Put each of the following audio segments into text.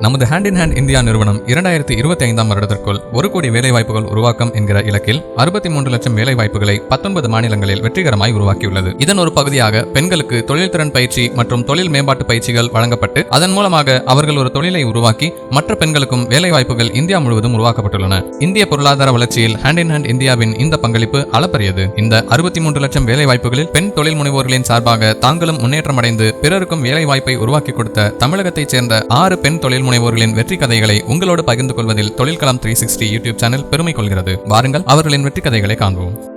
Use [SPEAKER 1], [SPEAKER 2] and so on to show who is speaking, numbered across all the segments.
[SPEAKER 1] நமது hand in hand India நிறுவனம் இரண்டாயிரத்தி இருபத்தி ஐந்தாம் வருடத்திற்குள் ஒரு கோடி வேலைவாய்ப்புகள் உருவாக்கம் என்கிற இலக்கில் அறுபத்தி மூன்று லட்சம் வேலைவாய்ப்புகளை பத்தொன்பது மாநிலங்களில் வெற்றிகரமாய் உருவாக்கியுள்ளது. இதன் ஒரு பகுதியாக பெண்களுக்கு தொழில்திறன் பயிற்சி மற்றும் தொழில் மேம்பாட்டு பயிற்சிகள் வழங்கப்பட்டு அதன் மூலமாக அவர்கள் ஒரு தொழிலை உருவாக்கி மற்ற பெண்களுக்கும் வேலைவாய்ப்புகள் இந்தியா முழுவதும் உருவாக்கப்பட்டுள்ளன. இந்திய பொருளாதார வளர்ச்சியில் ஹேண்ட் இன் ஹேண்ட் இந்தியாவின் இந்த பங்களிப்பு அளப்பரியது. இந்த அறுபத்தி மூன்று லட்சம் வேலைவாய்ப்புகளில் பெண் தொழில் முனைவோர்களின் சார்பாக தாங்களும் முன்னேற்றமடைந்து பிறருக்கும் வேலைவாய்ப்பை உருவாக்கி கொடுத்த தமிழகத்தைச் சேர்ந்த ஆறு பெண் தொழில் முனைவோர்களின் வெற்றி கதைகளை உங்களோடு பகிர்ந்து கொள்வதில் Thozhilkalam three sixty YouTube channel பெருமை கொள்கிறது. வாருங்கள் அவர்களின் வெற்றி கதைகளை காண்போம்.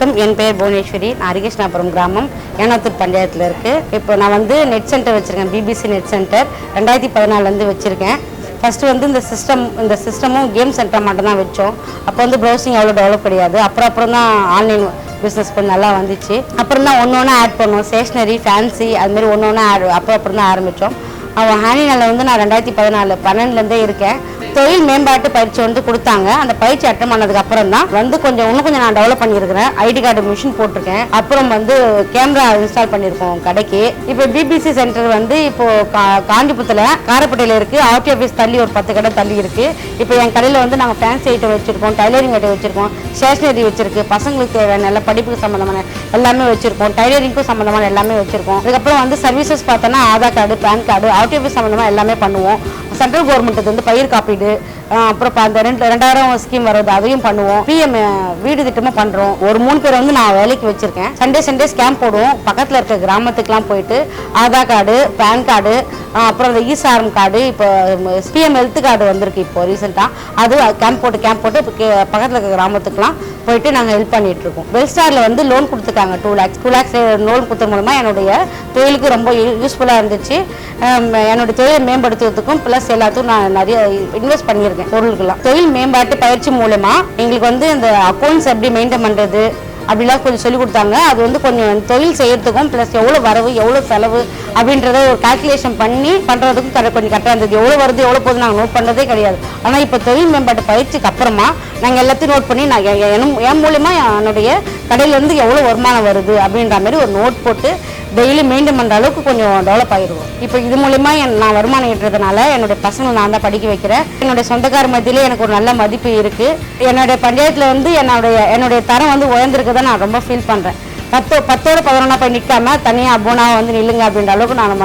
[SPEAKER 2] வணக்கம். என் பெயர் புவனேஸ்வரி. நான் அரிகேஷ்ணாபுரம் கிராமம் ஏனாத்தூர் பஞ்சாயத்தில் இருக்குது இப்போ நான் வந்து நெட் சென்டர் வச்சுருக்கேன். பிபிசி நெட் சென்டர் ரெண்டாயிரத்தி பதினாலேருந்து வச்சுருக்கேன். ஃபஸ்ட்டு வந்து இந்த சிஸ்டம் இந்த சிஸ்டமும் கேம் சென்டர் மட்டும் தான் வச்சோம். அப்போ வந்து ப்ரௌசிங் அவ்வளோ டெவலப் கிடையாது. அப்புறம் அப்புறம் தான் ஆன்லைன் பிஸ்னஸ் கொஞ்சம் நல்லா வந்துச்சு. அப்புறம் தான் ஒன்று ஒன்றா ஆட் பண்ணோம். ஸ்டேஷ்னரி ஃபேன்சி அதுமாரி ஒன்று ஒன்றா ஆட் அப்புறம் அப்புறம் தான் ஆரம்பித்தோம் அவன் ஹேண்டினால வந்து நான் ரெண்டாயிரத்தி பதினாலு பன்னெண்டுலேருந்தே இருக்கேன். தொழில் மேம்பாட்டு பயிற்சி வந்து கொடுத்தாங்க. அந்த பயிற்சி அட்டம் பண்ணதுக்கு அப்புறம் தான் வந்து கொஞ்சம் இன்னும் கொஞ்சம் நான் டெவலப் பண்ணியிருக்கிறேன். ஐடி கார்டு மிஷின் போட்டிருக்கேன். அப்புறம் வந்து கேமரா இன்ஸ்டால் பண்ணியிருக்கோம் கடைக்கு. இப்போ பிபிசி சென்டர் வந்து இப்போ கா- காஞ்சிபுரத்தில் காரப்பட்டையில் இருக்கு. ஆர்டி ஆஃபீஸ் தள்ளி ஒரு பத்து கடை தள்ளி இருக்கு. இப்போ என் கடையில் வந்து நாங்கள் ஃபேன்சி ஐட்டம் வச்சிருக்கோம் டைலரிங் ஐட்டம் வச்சிருக்கோம் ஸ்டேஷனரி வச்சிருக்கு. பசங்களுக்கு தேவையான எல்லா படிப்புக்கு சம்மந்தமான எல்லாமே வச்சிருக்கோம். டைலரிங்க்கும் சம்மந்தமான எல்லாமே வச்சிருக்கோம். அதுக்கப்புறம் வந்து சர்வீசஸ் பார்த்தோன்னா Aadhaar card PAN card RT office சம்மந்தமாக எல்லாமே பண்ணுவோம். சென்ட்ரல் கவர்மெண்ட் வந்து பயிர் காப்பீடு அப்புறம் அந்த ரெண்டு ரெண்டாயிரம் ஸ்கீம் வருது அதையும் பண்ணுவோம். பிஎம் வீடு திட்டமும் பண்றோம். ஒரு மூணு பேர் வந்து நான் வேலைக்கு வச்சிருக்கேன். சண்டே சண்டே ஸ்கேம் போடுவோம். பக்கத்துல இருக்க கிராமத்துக்குலாம் போயிட்டு ஆதார் கார்டு பேன் கார்டு அப்புறம் இந்த இசாரம் கார்டு இப்போ பிஎம் ஹெல்த் கார்டு வந்திருக்கு இப்போ ரீசெண்டாக அது கேம்ப் போட்டு கேம்ப் போட்டு இப்போ கே- இருக்க கிராமத்துக்குலாம் போயிட்டு நாங்கள் ஹெல்ப் பண்ணிட்டு இருக்கோம். வெல்ஸ்டாரில் வந்து லோன் கொடுத்துருக்காங்க two lakhs two lakhs loan கொடுத்த மூலமாக என்னுடைய தொழிலுக்கு ரொம்ப யூஸ்ஃபுல்லாக இருந்துச்சு. என்னுடைய என்னோட தொழிலை மேம்படுத்துவதுக்கும் ப்ளஸ் எல்லாத்துக்கும் நான் நிறைய இன்வெஸ்ட் பண்ணியிருக்கேன். பொருளுக்கெல்லாம் தொழில் மேம்பாட்டு பயிற்சி மூலமா எங்களுக்கு வந்து இந்த அக்கௌண்ட்ஸ் எப்படி மெயின்டைன் பண்ணுறது அப்படிலாம் கொஞ்சம் சொல்லி கொடுத்தாங்க. அது வந்து கொஞ்சம் தொழில் செய்யறதுக்கும் ப்ளஸ் எவ்வளோ வரவு எவ்வளோ செலவு அப்படின்றத ஒரு கால்குலேஷன் பண்ணி பண்ணுறதுக்கும் கரெக்ட் கொஞ்சம் கரெக்டாக இருந்தது. எவ்வளோ வருது எவ்வளோ போகுது நாங்கள் நோட் பண்ணதே கிடையாது. ஆனால் இப்போ தொழில் மேம்பாட்டு பயிற்சிக்கு அப்புறமா நாங்கள் எல்லாத்தையும் நோட் பண்ணி நான் என் என் மூலிமா என்னுடைய கடையிலேருந்து எவ்வளோ வருமானம் வருது அப்படின்ற மாதிரி ஒரு நோட் போட்டு டெய்லி மெயின்டைன் பண்ணுற அளவுக்கு கொஞ்சம் டெவலப் ஆகிடுவோம் இப்போ இது மூலிமா என் நான் வருமானம் ஈட்டுறதுனால என்னுடைய பசங்களை நான் தான் படிக்க வைக்கிறேன். என்னுடைய சொந்தக்கார மத்தியிலே எனக்கு ஒரு நல்ல மதிப்பு இருக்குது என்னுடைய பஞ்சாயத்தில் வந்து என்னுடைய என்னுடைய தரம் வந்து உயர்ந்திருக்கதை நான் ரொம்ப ஃபீல் பண்ணுறேன் பத்து பத்தோட பதினொன்றா போய் நிற்காம தனியாக அபோனா வந்து நில்லுங்க அப்படின்ற அளவுக்கு நான்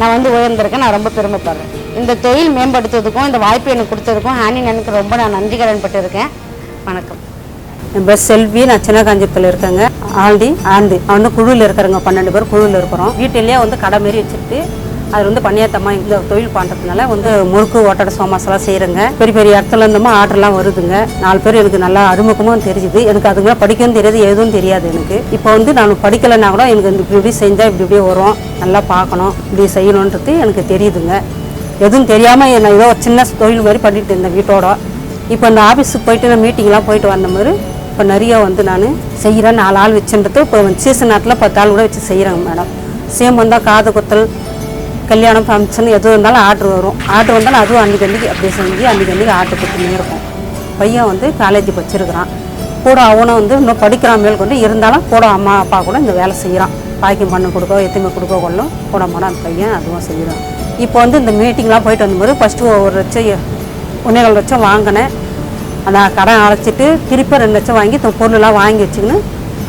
[SPEAKER 2] நான் வந்து உயர்ந்திருக்கேன். நான் ரொம்ப பெருமைப்படுறேன். இந்த தொழில் மேம்படுத்துறதுக்கும் இந்த வாய்ப்பு எனக்கு கொடுத்ததுக்கும் ஹானின் எனக்கு ரொம்ப நான் நன்றி கடன் பட்டிருக்கேன். வணக்கம்.
[SPEAKER 3] என் பேர் செல்வி நான் சின்ன காஞ்சிபுரத்தில் இருக்கேங்க. ஆல்டி ஆந்தி. அவன் குழுவில் இருக்கிறேங்க பன்னெண்டு பேர் குழுவில் இருக்கிறோம். வீட்டிலேயே வந்து கடை மாரி வச்சுட்டு அது வந்து பணியாத்தம்மா இந்த தொழில் பண்ணுறதுனால வந்து முறுக்கு ஓட்டடை சோமாசெல்லாம் செய்கிறேங்க பெரிய பெரிய இடத்துல இருந்தமா ஆர்டர்லாம் வருதுங்க. நாலு பேர் எனக்கு நல்லா அறிமுகமும் தெரிஞ்சுது. எனக்கு அதுக்கு படிக்கவும் தெரியாது எதுவும் தெரியாது எனக்கு. இப்போ வந்து நான் படிக்கலைன்னா கூட எனக்கு இந்த இப்படி இப்படி செஞ்சால் இப்படி இப்படியே வரும். நல்லா பார்க்கணும் இப்படி செய்யணுன்றது எனக்கு தெரியுதுங்க. எதுவும் தெரியாமல் நான் ஏதோ ஒரு சின்ன தொழில் மாதிரி பண்ணிட்டு இருந்தேன் வீட்டோட. இப்போ இந்த ஆஃபீஸுக்கு போயிட்டு நான் மீட்டிங்லாம் போயிட்டு வந்த மாதிரி இப்போ நிறைய வந்து நான் செய்கிறேன் நாலு ஆள் வச்சுன்றது இப்போ சீசன் நேரத்தில் பத்து ஆள் கூட வச்சு செய்கிறாங்க மேடம் சேம் வந்தால் காது குத்தல் கல்யாணம் ஃபங்க்ஷன் எது இருந்தாலும் ஆர்டர் வரும். ஆர்டர் வந்தாலும் அதுவும் அன்றைக்கி அன்றைக்கி அப்படியே செஞ்சு அன்றைக்கி அன்றைக்கி ஆர்டர் கொடுத்துனே இருக்கும். பையன் வந்து காலேஜ் வச்சுருக்கிறான் கூட அவனும் வந்து இன்னும் படிக்கிறான் மேல் கொண்டு. இருந்தாலும் கூட அம்மா அப்பா கூட இந்த வேலை செய்கிறான் பாய்க்கும் பண்ணு கொடுக்கோ எத்தனை கொடுக்கோ கொள்ளும். கூட போனால் அந்த பையன் அதுவும் செய்கிறான் இப்போ வந்து இந்த மீட்டிங்லாம் போயிட்டு வந்தபோது ஃபஸ்ட்டு ஒரு லட்சம் ஒன்றேகால் லட்சம் வாங்கினேன். அந்த கடன் அடைச்சிட்டு திருப்பி ரெண்டு லட்சம் வாங்கி இந்த பொருளெல்லாம் வாங்கி வச்சுக்கின்னு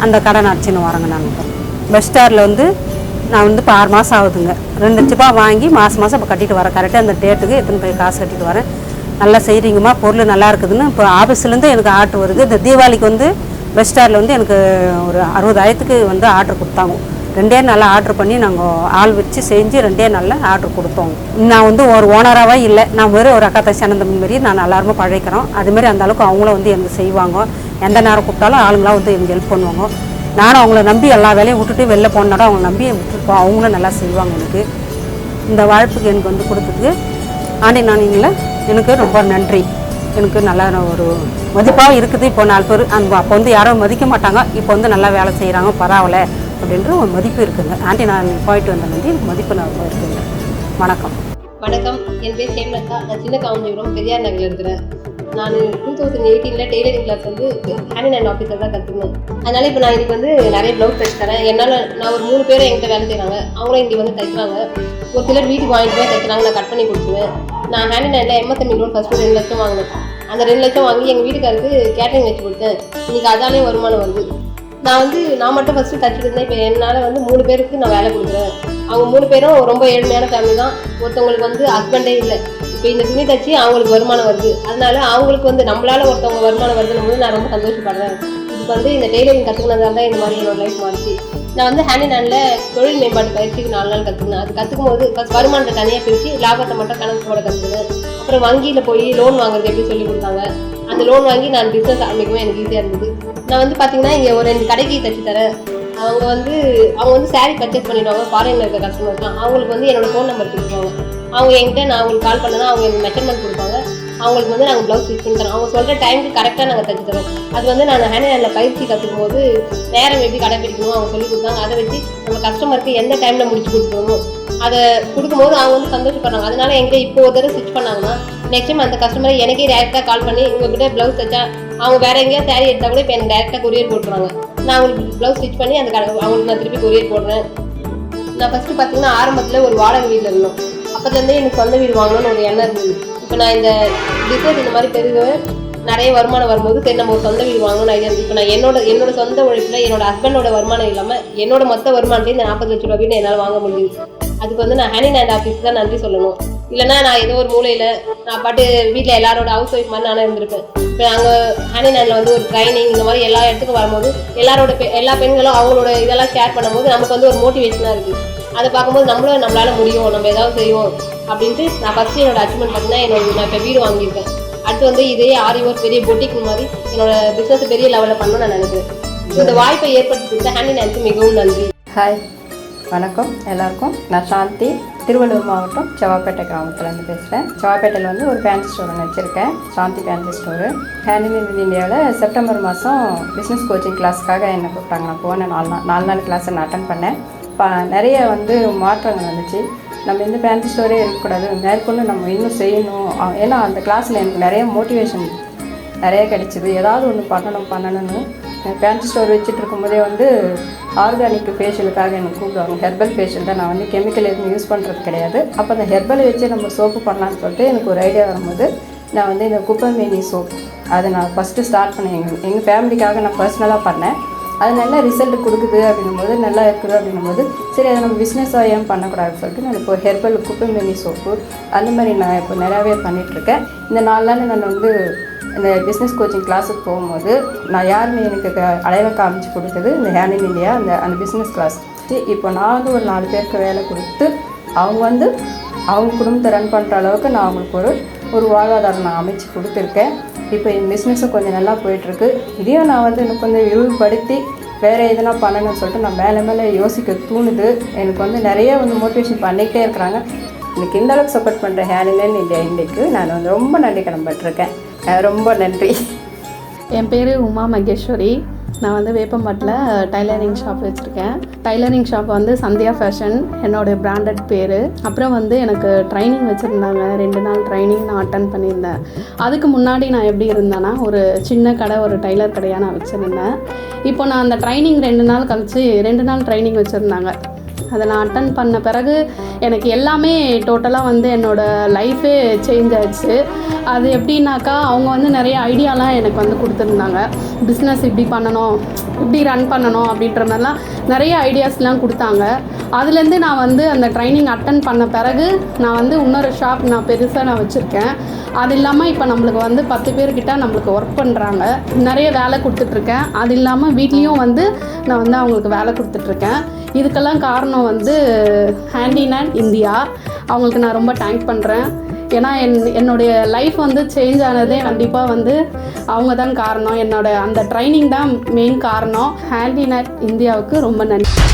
[SPEAKER 3] அந்த கடன் அடைச்சின்னு வரேங்க நாங்கள் பஸ் ஸ்டாரில் வந்து நான் வந்து இப்போ ஆறு மாதம் ஆகுதுங்க. ரெண்டு லட்ச ரூபா வாங்கி மாதம் மாதம் இப்போ கட்டிட்டு வரேன். கரெக்டாக அந்த டேட்டுக்கு எத்தனை போய் காசு கட்டிட்டு வரேன். நல்லா செய்கிறீங்கம்மா பொருள் நல்லா இருக்குதுன்னு இப்போ ஆஃபீஸ்லேருந்து எனக்கு ஆர்டர் வருது. இந்த தீபாவளிக்கு வந்து பஸ் ஸ்டாரில் வந்து எனக்கு ஒரு அறுபதாயிரத்துக்கு வந்து ஆர்டர் கொடுத்தாங்க. ரெண்டே நாளில் ஆர்டர் பண்ணி நாங்கள் ஆள் வச்சு செஞ்சு ரெண்டே நாளில் ஆர்டர் கொடுத்தோம். நான் வந்து ஒரு ஓனராகவே இல்லை. நான் வெறும் ஒரு அக்கா தசி அனந்தம் மாரி நான் எல்லாருமே பழைக்கிறோம் அதுமாரி அந்த அளவுக்கு அவங்களும் வந்து எனக்கு செய்வாங்க. எந்த நேரம் கூப்பிட்டாலும் ஆளுங்களாம் வந்து எனக்கு ஹெல்ப் பண்ணுவாங்க. நானும் அவங்கள நம்பி எல்லா வேலையும் விட்டுட்டு வெளில போனோட அவங்கள நம்பி விட்டுருப்போம் அவங்களும் நல்லா செய்வாங்க எனக்கு. இந்த வாழ்ப்புக்கு எனக்கு வந்து கொடுத்ததுக்கு ஆண்டி நானிங்களை எனக்கு ரொம்ப நன்றி. எனக்கு நல்லா ஒரு மதிப்பாக இருக்குது. இப்போ நாலு பேர் அந்த அப்போ வந்து யாரும் மதிக்க மாட்டாங்க. இப்போ வந்து நல்லா வேலை செய்கிறாங்க பரவாயில்ல. அப்படின்ற ஒரு மதிப்பு இருக்குங்க. ஆண்டி நான் போயிட்டு வந்தேன் எனக்கு மதிப்பு நான் ரொம்ப இருக்குங்க வணக்கம்.
[SPEAKER 4] வணக்கம். என் பேர் ஹேமலதா நான் சின்ன காஞ்சிபுரம் பெரியார் நகரில் இருக்கிறேன். நான் டூ தௌசண்ட் எயிட்டீனில் டெய்லரிங் கிளாஸ் வந்து ஹேண்ட் அண்ட் ஆஃபீஸர் தான் கற்றுக்கணும் அதனால் இப்போ நான் இதுக்கு வந்து நிறைய ப்ளவுஸ் தைச்சு தரேன். என்னால் நான் ஒரு மூணு பேரை என்கிட்ட வேலை செய்கிறாங்க அவங்களும் இங்கே வந்து தைக்கிறாங்க. ஒரு சிலர் வீட்டுக்கு வாங்கிட்டு போய் தைக்கிறாங்க. நான் கட் பண்ணி கொடுத்துருவேன். நான் ஹேண்ட் அண்ட் ஹேண்டில் எம்எஸ்எம்இ லோன் ஃபஸ்ட்டு ரெண்டு லட்சம் வாங்கினேன். அந்த ரெண்டு லட்சம் வாங்கி எங்கள் வீட்டுக்காருக்கு கேட்டரிங் வச்சு கொடுத்தேன். இன்றைக்கி அதாலே வருமானம் வருது. நான் வந்து நான் மட்டும் ஃபஸ்ட்டு தச்சுட்டு இருந்தேன். இப்போ என்னால் வந்து மூணு பேருக்கு நான் வேலை கொடுக்குறேன். அவங்க மூணு பேரும் ரொம்ப ஏழ்மையான ஃபேமிலி தான். ஒருத்தவங்களுக்கு வந்து ஹஸ்பண்டே இல்லை. இப்போ இந்த துணி தச்சு அவங்களுக்கு வருமானம் வருது. அதனால அவங்களுக்கு வந்து நம்மளால ஒருத்தவங்க வருமானம் வருதுன்னு போது நான் ரொம்ப சந்தோஷப்படுறேன். இதுக்கு வந்து இந்த டெய்லரிங் கற்றுக்கினதால தான் இந்த மாதிரி என்னோட லைஃப் மாறிச்சு. நான் வந்து ஹேண்ட் அண்ட் ஹேண்டில் தொழில் மேம்பாட்டு பயிற்சிக்கு நாலு நாள் கற்றுக்கினேன் அது கற்றுக்கும் போது ஃபஸ்ட் வருமானத்தை தனியாக பிரித்து லாபத்தை மட்டும் கணக்கு போட கற்றுக்கினேன் அப்புறம் வங்கியில் போய் லோன் வாங்குறது எப்படி சொல்லி கொடுத்தாங்க. அந்த லோன் வாங்கி நான் பிஸ்னஸ் ஆரம்பிக்கவும் எனக்கு ஈஸியாக இருந்தது. நான் வந்து பார்த்தீங்கன்னா இங்கே ஒரு ரெண்டு கடைக்கு தச்சு தரேன். அவங்க வந்து அவங்க வந்து சாரீ பர்ச்சேஸ் பண்ணிடுவாங்க ஃபாரினில் இருக்க கஸ்டமர்ஸ்லாம் அவங்களுக்கு வந்து என்னோட ஃபோன் நம்பர் கொடுத்துருவாங்க. அவங்க என்கிட்ட நான் அவங்களுக்கு கால் பண்ணனா அவங்க எனக்கு மெஷர்மெண்ட் கொடுப்பாங்க. அவங்களுக்கு வந்து நாங்கள் ப்ளவுஸ் ஸ்டிச் பண்ணி தரோம். அவங்க சொல்கிற டைமுக்கு கரெக்டாக நாங்கள் தச்சு தரோம். அது வந்து நான் ஹேண்ட் ஹேண்டில் பயிற்சி கற்றுக்கும் போது நேரம் எப்படி கடைப்பிடிக்கணும் அவங்க சொல்லி கொடுத்தாங்க. அதை வச்சு நம்ம கஸ்டமருக்கு எந்த டைமில் முடிச்சு கொடுத்துருவோமோ அதை கொடுக்கும்போது அவங்க வந்து சந்தோஷப்படுறாங்க. அதனால என்கிட்ட இப்போ ஒரு தடவை ஸ்டிச் பண்ணாங்கன்னா நெக்ஸ்ட் டைம் அந்த கஸ்டமரை எனக்கே டேரெக்டாக கால் பண்ணி உங்ககிட்ட ப்ளவுஸ் தைச்சா அவங்க வேற எங்கேயாவது saree எடுத்தா கூட இப்போ எனக்கு டேரெக்டாக கொரியர் போட்டுருவாங்க. நான் அவங்களுக்கு ப்ளவுஸ் ஸ்டிச் பண்ணி அந்த கடை அவங்களுக்கு நான் திருப்பி கொரியர் போடுறேன். நான் ஃபஸ்ட்டு பார்த்தீங்கன்னா ஆரம்பத்தில் ஒரு வாடகை வீட்டில் இருந்தோம். அப்போதுலேருந்தே எனக்கு சொந்த வீடு வாங்கணும்னு ஒரு எண்ணம் இருந்தது. இப்போ நான் இந்த பிஸ்னஸ் இந்த மாதிரி பெருக நிறைய வருமானம் வரும்போது சரி நம்ம ஒரு சொந்த வீடு வாங்கணும்னு ஐடியா இப்போ நான் என்னோட என்னோட சொந்த உழைப்பில் என்னோட ஹஸ்பண்டோட வருமானம் இல்லாமல் என்னோட மொத்த வருமானத்தையும் இந்த நாற்பது லட்ச ரூபா வீடு என்னால் வாங்க முடியுது. அதுக்கு வந்து நான் ஹேனி லேண்ட் ஆஃபீஸ் தான் நன்றி சொல்லணும். இல்லைன்னா நான் ஏதோ ஒரு மூலையில் நான் பாட்டு வீட்டில் எல்லாரோட ஹவுஸ் ஒய்ஃப் மாதிரி நானே இருந்திருப்பேன். இப்போ நாங்கள் ஹேண்ட் வந்து ஒரு ட்ரைனிங் இந்த மாதிரி எல்லா இடத்துக்கும் வரும்போது எல்லாரோட பெ எல்லா பெண்களும் அவங்களோட இதெல்லாம் ஷேர் பண்ணும்போது நமக்கு வந்து ஒரு மோட்டிவேஷனாக இருக்குது அதை பார்க்கும்போது நம்மளும் நம்மளால் முடியும் நம்ம ஏதாவது செய்வோம் அப்படின்ட்டு நான் ஃபஸ்ட்டு என்னோட அச்சீவ்மெண்ட் பார்த்தீங்கன்னா என்னோட நான் இப்போ வீடு வாங்கியிருக்கேன். அடுத்து வந்து இதே ஆரி ஒர்க் பெரிய பொட்டிக் மாதிரி என்னோட பிஸ்னஸ் பெரிய லெவலில் பண்ணணும்னு நான் நினைக்கிறேன். இந்த வாய்ப்பை ஏற்படுத்தி கொடுத்த ஹேண்ட் அண்ட் மிகவும் நன்றி.
[SPEAKER 5] ஹாய் வணக்கம் எல்லாருக்கும். நான் சாந்தி திருவள்ளூர் மாவட்டம் செவ்வாப்பேட்டை கிராமத்துலேருந்து பேசுகிறேன் செவ்வாப்பேட்டையில் வந்து ஒரு ஃபேன்சி ஸ்டோர் ஒன்று வச்சுருக்கேன். Shanti fancy store hand in இந்தியாவில் செப்டம்பர் மாதம் பிஸ்னஸ் கோச்சிங் கிளாஸ்க்காக என்னை கூப்பிட்டாங்க. நான் போனேன் நாலு நாள் நாலு நாள் கிளாஸை நான் அட்டன் பண்ணேன். ப நிறைய வந்து மாற்றங்கள் வந்துச்சு. நம்ம இந்த ஃபேன்சி ஸ்டோரே இருக்கக்கூடாது. மேற்கொண்டு நம்ம இன்னும் செய்யணும். ஏன்னா அந்த கிளாஸில் எனக்கு நிறைய மோட்டிவேஷன் நிறைய கிடைச்சிது. ஏதாவது ஒன்று பண்ணணும் பண்ணணும்னு ஃபேன்சி ஸ்டோர் வச்சுட்டு இருக்கும்போதே வந்து ஆர்கானிக் ஃபேஷியலுக்காக எனக்கு கூப்பிடுவாங்க. ஹெர்பல் ஃபேஷியல் தான் நான் வந்து கெமிக்கல் எதுவும் யூஸ் பண்ணுறது கிடையாது. அப்போ அந்த ஹெர்பலை வச்சு நம்ம சோப்பு பண்ணலான்னு சொல்லிட்டு எனக்கு ஒரு ஐடியா வரும்போது நான் வந்து இந்த குப்பமேனி சோப் அதை நான் ஃபஸ்ட்டு ஸ்டார்ட் பண்ணேன். எங்கள் எங்கள் ஃபேமிலிக்காக நான் பர்சனலாக பண்ணேன். அது நல்ல ரிசல்ட் கொடுக்குது அப்படின்னும்போது நல்லா இருக்குது அப்படின்னும்போது சரி அதை நம்ம பிஸ்னஸாக ஏன் பண்ணக்கூடாதுன்னு சொல்லிட்டு நான் இப்போ ஹெர்பல் குப்பமேனி சோப்பு அந்த மாதிரி நான் இப்போ நிறையாவே பண்ணிகிட்ருக்கேன் இந்த நாலு நாள் நான் வந்து இந்த பிஸ்னஸ் கோச்சிங் கிளாஸுக்கு போகும்போது நான் யாருமே எனக்கு க- காமிச்சு கொடுத்தது இந்த ஹேண்ட் இன் இந்தியா அந்த அந்த பிஸ்னஸ் கிளாஸ் இப்போ நான் வந்து ஒரு நாலு பேருக்கு வேலை கொடுத்து அவங்க வந்து அவங்க குடும்பத்தை ரன் பண்ணுற அளவுக்கு நான் அவங்களுக்கு ஒரு ஒரு வாழ்வாதாரம் நான் அமைச்சு கொடுத்துருக்கேன். இப்போ என் பிஸ்னஸும் கொஞ்சம் நல்லா போயிட்டுருக்கு. இதையும் நான் வந்து இன்னும் கொஞ்சம் விரிவுபடுத்தி வேறு எதனா பண்ணணும்னு சொல்லிட்டு நான் மேலே மேலே யோசிக்க தூணுது. எனக்கு வந்து நிறைய வந்து மோட்டிவேஷன் பண்ணிக்கிட்டே இருக்கிறாங்க. எனக்கு இந்த அளவுக்கு சப்போர்ட் பண்ணுற ஹேண்ட்லேன் இந்தியா இன்றைக்கு நான் வந்து ரொம்ப நன்றி கடன்பட்டிருக்கேன் ரொம்ப நன்றி.
[SPEAKER 6] என் பேர் உமா மகேஸ்வரி. நான் வந்து வேப்பம்பட்டில் டைலரிங் ஷாப் வச்சுருக்கேன். டைலரிங் ஷாப் வந்து சந்தியா ஃபேஷன் என்னோடய பிராண்டட் பேர். அப்புறம் வந்து எனக்கு ட்ரைனிங் வச்சுருந்தாங்க. ரெண்டு நாள் ட்ரைனிங் நான் அட்டன் பண்ணியிருந்தேன். அதுக்கு முன்னாடி நான் எப்படி இருந்தேன்னா ஒரு சின்ன கடை ஒரு டைலர் கடையாக நான் வச்சுருந்தேன். இப்போ நான் அந்த ட்ரைனிங் ரெண்டு நாள் கழித்து ரெண்டு நாள் ட்ரைனிங் வச்சுருந்தாங்க. அதை நான் அட்டன் பண்ண பிறகு எனக்கு எல்லாமே டோட்டலாக வந்து என்னோடய லைஃபே சேஞ்ச் ஆயிடுச்சு. அது எப்படின்னாக்கா அவங்க வந்து நிறைய ஐடியாலாம் எனக்கு வந்து கொடுத்துருந்தாங்க. பிஸ்னஸ் இப்படி பண்ணணும் இப்படி ரன் பண்ணணும் அப்படின்ற மாதிரிலாம் நிறைய ஐடியாஸ்லாம் கொடுத்தாங்க. அதுலேருந்து நான் வந்து அந்த ட்ரைனிங் அட்டன் பண்ண பிறகு நான் வந்து இன்னொரு ஷாப் நான் பெருசாக நான் வச்சுருக்கேன். அது இல்லாமல் இப்போ நம்மளுக்கு வந்து பத்து பேர்கிட்ட நம்மளுக்கு ஒர்க் பண்ணுறாங்க நிறைய வேலை கொடுத்துட்ருக்கேன். அது இல்லாமல் வீட்லேயும் வந்து நான் வந்து அவங்களுக்கு வேலை கொடுத்துட்ருக்கேன். இதுக்கெல்லாம் காரணம் வந்து ஹேண்டிமேன் இந்தியா அவங்களுக்கு நான் ரொம்ப தேங்க் பண்ணுறேன் ஏன்னா என் என்னுடைய லைஃப் வந்து சேஞ்ச் ஆனதே கண்டிப்பாக வந்து அவங்க தான் காரணம். என்னோட அந்த ட்ரைனிங் தான் மெயின் காரணம். ஹேண்ட் இந்தியாவுக்கு ரொம்ப நன்றி.